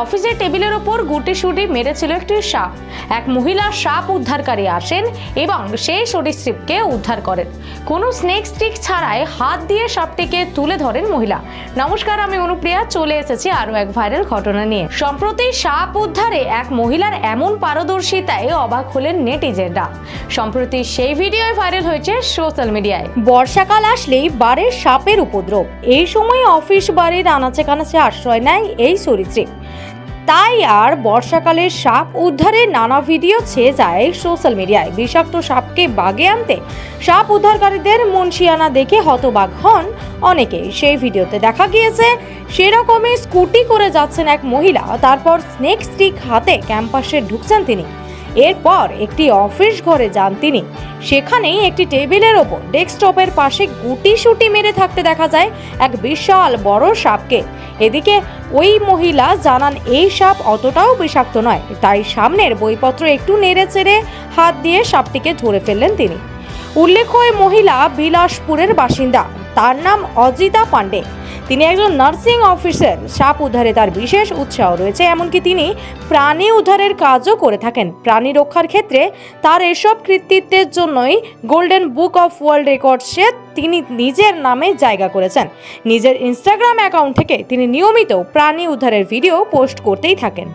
অফিসের টেবিলের ওপর গুটি সুটি মেরেছিল একটি সাপ। এক মহিলা সাপ উদ্ধারকারী আসেন এবং সেই সরীসৃপকে উদ্ধার করেন। কোনো স্নেক স্টিক ছাড়াই হাত দিয়ে সাপটিকে তুলে ধরেন মহিলা। নমস্কার, আমি অনুপ্রিয়া, চলে এসেছি আরও এক ভাইরাল ঘটনা নিয়ে। সম্প্রতি সাপ উদ্ধারে এক মহিলার এমন পারদর্শিতায় অবাক হলেন নেটিজেনরা। সম্প্রতি সেই ভিডিও ভাইরাল হয়েছে সোশ্যাল মিডিয়ায় বর্ষাকাল আসলেই বাড়ে সাপের উপদ্রব। এই সময় অফিস বাড়ির আনাচে কানাচে আশ্রয় নেয় এই সরীসৃপ তাই আর বর্ষাকালে সাপ উদ্ধারের নানা ভিডিও ছেয়ে যায় সোশ্যাল মিডিয়ায়। বিষাক্ত সাপকে বাগে আনতে সাপ উদ্ধারকারীদের মুন্সিয়ানা দেখে হতবাক হন অনেকে সেই ভিডিওতে দেখা গিয়েছে, সেরকমই স্কুটি করে যাচ্ছেন এক মহিলা। তারপর স্নেক স্টিক হাতে ক্যাম্পাসে ঢুকছেন তিনি। এরপর একটি অফিস ঘরে যান তিনি। সেখানেই একটি টেবিলের ওপর ডেস্কটপের পাশে গুটি সুটি মেরে থাকতে দেখা যায় এক বিশাল বড় সাপকে। এদিকে ওই মহিলা জানান, এই সাপ অতটাও বিষাক্ত নয়। তাই সামনের বইপত্র একটু নেড়ে চেড়ে হাত দিয়ে সাপটিকে ধরে ফেললেন তিনি। উল্লেখ্য মহিলা বিলাসপুরের বাসিন্দা। তার নাম অজিতা পান্ডে তিনি একজন নার্সিং অফিসার। সাপ উদ্ধারে তার বিশেষ উৎসাহ রয়েছে, এমনকি তিনি প্রাণী উদ্ধারের কাজও করে থাকেন। প্রাণী রক্ষার ক্ষেত্রে তার এসব কৃতিত্বের জন্যই গোল্ডেন বুক অফ ওয়ার্ল্ড রেকর্ডসে তিনি নিজের নামে জায়গা করেছেন। নিজের ইনস্টাগ্রাম অ্যাকাউন্ট থেকে তিনি নিয়মিত প্রাণী উদ্ধারের ভিডিও পোস্ট করতেই থাকেন।